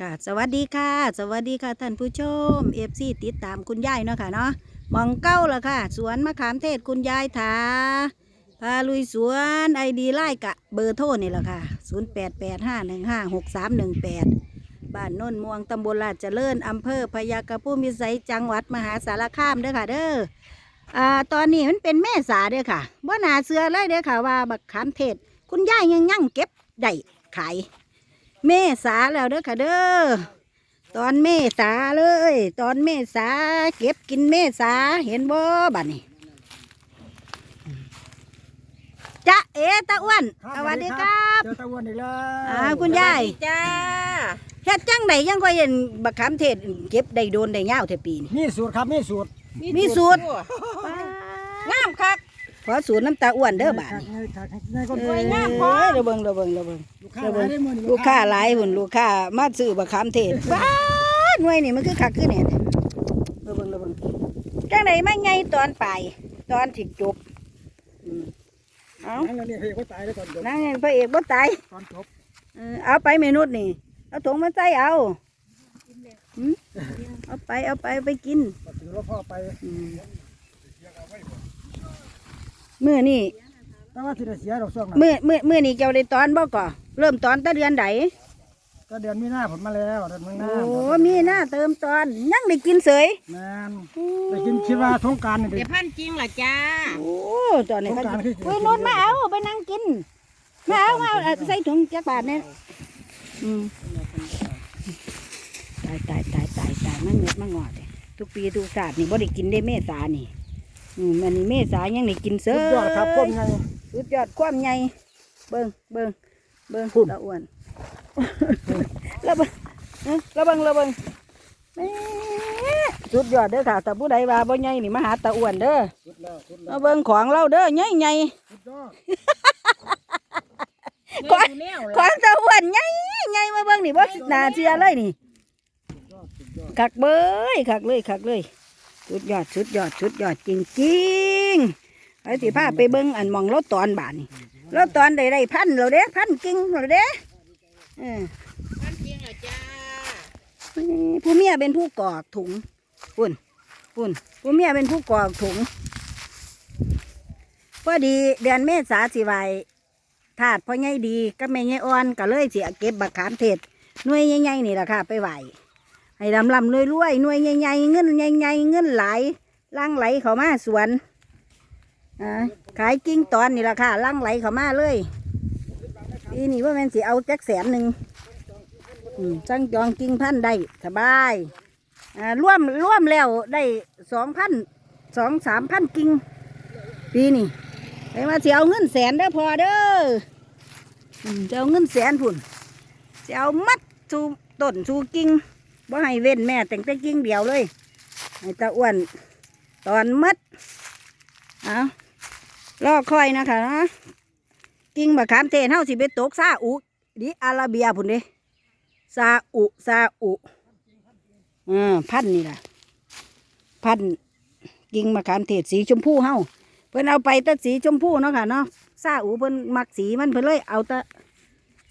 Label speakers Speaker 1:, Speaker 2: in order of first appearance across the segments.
Speaker 1: ค่ะสวัสดีค่ะ สวัสดีค่ะท่านผู้ชมเอฟซีติดตามคุณยายเนาะค่ะเนาะมองเก้าละค่ะ สวนมะขามเทศคุณยายถาพาลุยสวนไอดีไล่กะเบอร์โทรนี่แหละค่ะ 0 8 8 5 1 5 6 3 1 8 บ้านน้นม่วงตำบลลาดเจริญอำเภอพยากระพุ้มวิสัยจังหวัดมหาสารคามเด้อค่ะเด้ออ่าตอนนี้มันเป็นแม่สาเด้อค่ะว่านาเสือเลยเด้อค่ะว่าบักขามเทศ คุณยายยังยั่งเก็บได้ขาย เมษาแล้วเด้อค่ะเด้อตอนเมษาเลย ตอนเมษาเก็บกินเมษาเห็นบ่บัดนี้จ๊ะเอตาอ้วนสวัสดีครับ
Speaker 2: เจอตะวันอีกแล้ว
Speaker 1: อ่าคุณยาย
Speaker 3: จ้า
Speaker 1: เฮ็ดจังไดยังก็เห็นบักขามเทศเก็บได้โดนได้ยาวเท่าปีนี่
Speaker 2: มีสูตรครับมีสูตร
Speaker 1: มีสูตร
Speaker 3: งามคัก
Speaker 1: ขอสูตรน้ำตาอ้วนเด้อบาด
Speaker 2: ขัก
Speaker 1: นี้
Speaker 2: ไงขักไงก็
Speaker 1: เอ
Speaker 2: สวยงาม
Speaker 1: เอ้ยเราเบิ่งเราเบิ่งเราเบิ่ง
Speaker 2: ลูกค้าหลายได้มื้อนี้
Speaker 1: ลูกค้าหลายหุ่นลูกค้ามาซื้อบักขามเทศบ้าหน่วยนี่มันคือคักคือเนี่ยเราเบิ่งเราเบิ่งจังไดมาไงตอนไปลายตอนที่จบอืมเอา
Speaker 2: นั่นแหละนี่เฮ้ยเขาตายแล้วตอนจบ
Speaker 1: นั่งไงพระเอกบ่ตาย
Speaker 2: ตอนจบ
Speaker 1: เออเอาไปเมนุษย์นี่ เอาถุงมาใส่เอาหืมเอาไปเอาไปไปกิน
Speaker 2: มาถึงรถพ่อไป
Speaker 1: อืม มื้อนี่
Speaker 2: แต่ว่าสิได้เสียดอกช่วงนั้น
Speaker 1: มื้อมื้อมื้อนี่เจ้าได้ตอนบ่ก่อเริ่มตอนแต่เดือนใด
Speaker 2: ก็เดือนมีหน้าผลมาแล้วเดือนมีหน้า
Speaker 1: โอ้มีหน้าเติมตอนยังได้กินเสย
Speaker 2: แมนได้กินคิดว่าสงกรารนี่ดิ
Speaker 3: เดี๋ยวพันจริงเหรอจ้า
Speaker 1: โอ้ตอนนี้
Speaker 2: สงกรานต์คือ
Speaker 1: เฮ้ยนุ่นมาเอาไปนั่งกินมาเอามาเอาเอาใส่ถุงจักบาทเนี่ยอืมตายตายตายตายตายมันเงือดมันงอดเลยทุกปีทุกศาสตร์นี่บ่ได้กินได้เมษานี่อื มมันนี่เมษายังได้กินเส
Speaker 2: สุ
Speaker 1: ย
Speaker 2: ดยอดครับคนไง
Speaker 1: สุดยอดความใหญ่เบิ่งเบิ่งเบิ่ง
Speaker 2: พุ่น
Speaker 1: ตะอ้วนแล้วเบิ่งเอ้อแล้วเบิ่งแล้วเบิ่งแหม่สุดยอดเด้อค่ะแต่ผู้ใดว่าบ่ใหญ่นี่มาหาตะอ้วนเด้อ
Speaker 2: สุดแล้วสุดแล้
Speaker 1: มาวเบิ่งของเราเด้อใหญ่ใหญ่
Speaker 2: สุดยอด
Speaker 1: ก่อน
Speaker 3: แนว
Speaker 1: ๆของตะอ้วนใหญ่ใหญ่มาเบิ่งนี่บ่น่าเชื่อเลยนี่
Speaker 2: สุดยอดสุดยอด
Speaker 1: คักเบ้ยคักเลยคักเลย สุดยอดสุดยอดสุดยอดจริงๆไอ้สิพาไปเบิ่งอันหมองรถตอนบานนี่รถตอนได้ได้พันแล้วเด้พันกิ่งแล้วเด้เออ
Speaker 3: พันจริงเหรอจ้า
Speaker 1: ผู้เมียเป็นผู้กรอกถุงปุ่นปุ่นผู้เมียเป็นผู้กรอกถุงพอดีเดือนเมษาสิไหวถาดพ่อใหญ่ดีก็แม่ใหญ่อ่อนก็เลยสิเก็บบักขามเทศหน่วยใหญ่ๆนี่แหละค่ะ ไปไหว ให้ลำลำรวยรวยหน่วยใหญ่ๆเงินใหญ่ๆเงินไหลล่างไหลเข้ามาสวนขายกิ้งตอนนี่แหละค่ะล่างไหลเข้ามาเลยปีนี้ว่าแม่นสิเอาจักแสนหนึ่งอืมจังจองกิ่งพันได้สบายร่วมร่วมแล้วได้สองพันสองสามพันกิ่งปีนี้ไปมาสิเอาเงินแสนเด้พอเด้ออืมจะเอาเงินแสนพุ่นจะเอามัดสูต้นสูกิ่ง บ่ให้เว้นแม่แต่งแต่กิ่งเดียวเลยให้ตาอ้วนตอนมัดเอารอคอยนะคะนะกิ่งบะขามเทศเฮาสิไปตกซาอุดิอาราเบียพุ่นเด้ซาอุซาอุอ่าพันนี่ล่ะ พันกิ่งมะขามเทศสีชมพูเฮาเพิ่นเอาไปต่สีชมพูเนาะค่ะเนาะซาอุเพิ่นมักสีมันเพิ่นเลยเอาต่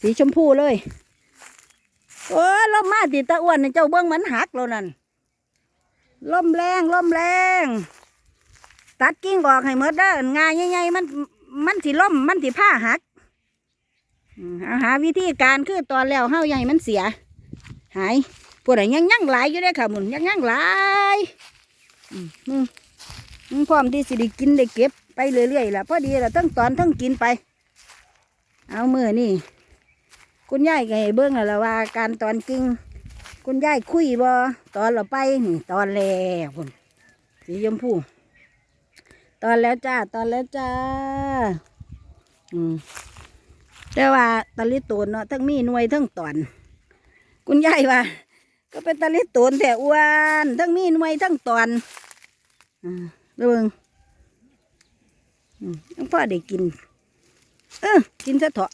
Speaker 1: สีชมพูเลย โอ้ยลมมาติตะอ้วนนี่เจ้าเบิ้งมันหักแล้วนั่นลมแรงลมแรง ตัดกิ่งออกให้หมดเด้องาใหญ่ๆมัน มันสิล่มมันสิผ้าหักอาหาวิธีการคือตอนแล้วเฮาให้มันเสีย หายพวกไหนยังยังหลายอยู่เด้ค่ะมุนยังยังหลายอืมอืมอืมพร้อมที่สิได้กินได้เก็บไปเรื่อยๆล่ะพอดีล่ะทั้งตอนทั้งกินไป เอามือนี่ คุณยายก็ให้เบิ้งแล้วว่า การตอนกิงคุณยายคุยบ่ตอนเราไปนี่ตอนแล้วคุณสีชมพูตอนแล้วจ้า ตอนแล้วจ้า อืมแต่ว่าตะลิโตนเนาะทั้งมีหน่วยทั้งตอน คุณยายว่า ก็เป็นตะลิโตนแต่อ้วน ทั้งมีหน่วยทั้งตอนอ่าเบิ่งอืมยังพ่อได้กิน เออกินซะเถอะ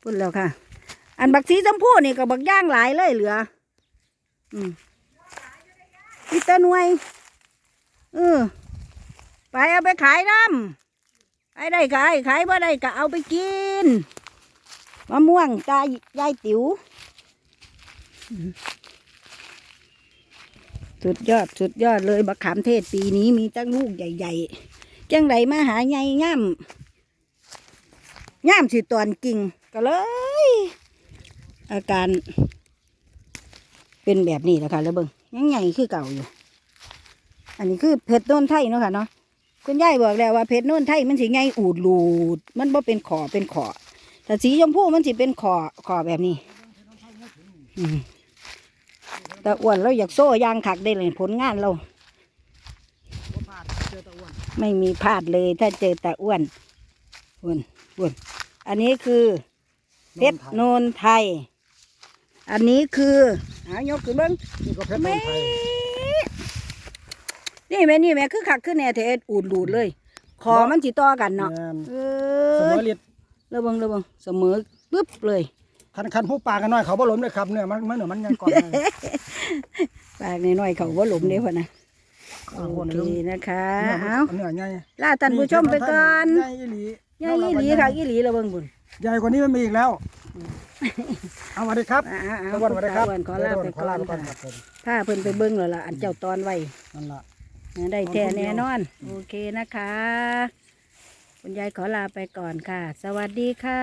Speaker 1: พูดแล้วค่ะ อันบักสีชมพูนี่ก็บักย่างหลายเลยเหลือ อืมอีตาหน่วยเออไปเอาไปขายน้ำไปได้ขายขายบ่ได้ก็เอาไปกินมะม่วงตายายติ๋วสุดยอดสุดยอดเลยบักขามเทศปีนี้มีตั้งลูกใหญ่ๆจังไดมาหาใหญ่ง่ามง่ามสิตอนกิ่งก็เลย อาการเป็นแบบนี้แหละค่ะแล้วเบิ่งยังใหญ่คือเก่าอยู่ อันนี้คือเพชรโน่นไทยเนาะค่ะเนาะคุณยายบอกแล้วว่าเพชรโน่นไทยมันสิใหญ่อูดลูด มันบ่เป็นขอเป็นขอแต่สีชมพูมันสิเป็นขอขอแบบนี้แต่อ้วนเราอยากโซ่ยางขักได้เลยผลงานเรา ไม่มีพลาดเลยถ้าเจอตาอ้วนอ้วนอ้วน อันนี้คือเพชรโนนไทย อันนี้คือหายกขึ้นเบิ้ง
Speaker 2: นี่ก็เพชรโน
Speaker 1: แม่
Speaker 2: นไทย
Speaker 1: นี่แม่นี่แม่คือขักขึ้นแน่เทศอูดดูดเลย คอมันจิต่อกันเนาะ
Speaker 2: แม่น
Speaker 1: เอ
Speaker 2: เสม
Speaker 1: อ
Speaker 2: อฤทธิ์
Speaker 1: ระเบิงระเบิงเสมอปึ๊บเลย
Speaker 2: คันคันผู้ปลากันน้อยเขาบ่ล้มเลยครับเนี่ยมันมันเหนือมันยังก่อนเลย
Speaker 1: ปากน้อยๆเขาว่าหลุมเด้พอนะ
Speaker 2: อ่า
Speaker 1: โอ
Speaker 2: คน
Speaker 1: เค
Speaker 2: นี้
Speaker 1: นะคะ
Speaker 2: เนื้
Speaker 1: เอา
Speaker 2: อเนื้อใหญ่
Speaker 1: ลาท่านผู้ชมไปก่อน
Speaker 2: ใหญ่อีหลี
Speaker 1: ใหญ่อีหลีค่ะอีหลีระเบิงบุญ
Speaker 2: ใหญ่กว่านี้มันมีอีกแล้ว เอาสวัสดีครับ
Speaker 1: อ่าๆเอา
Speaker 2: ตะวันสวัสดีครับ
Speaker 1: ตะวันขอลาไป
Speaker 2: ขอลาไปก่
Speaker 1: ก่
Speaker 2: อ
Speaker 1: อนน
Speaker 2: ครั
Speaker 1: ค่ะ
Speaker 2: บผม
Speaker 1: ถ้าเพิ่นไปเบิ้งแล้วล่ะอันเจ้าตอนไว้
Speaker 2: นั่นล่ะ
Speaker 1: ได้แท้แน่นอน โอเคนะคะ คุณยายขอลาไปก่อนค่ะ สวัสดีค่ะ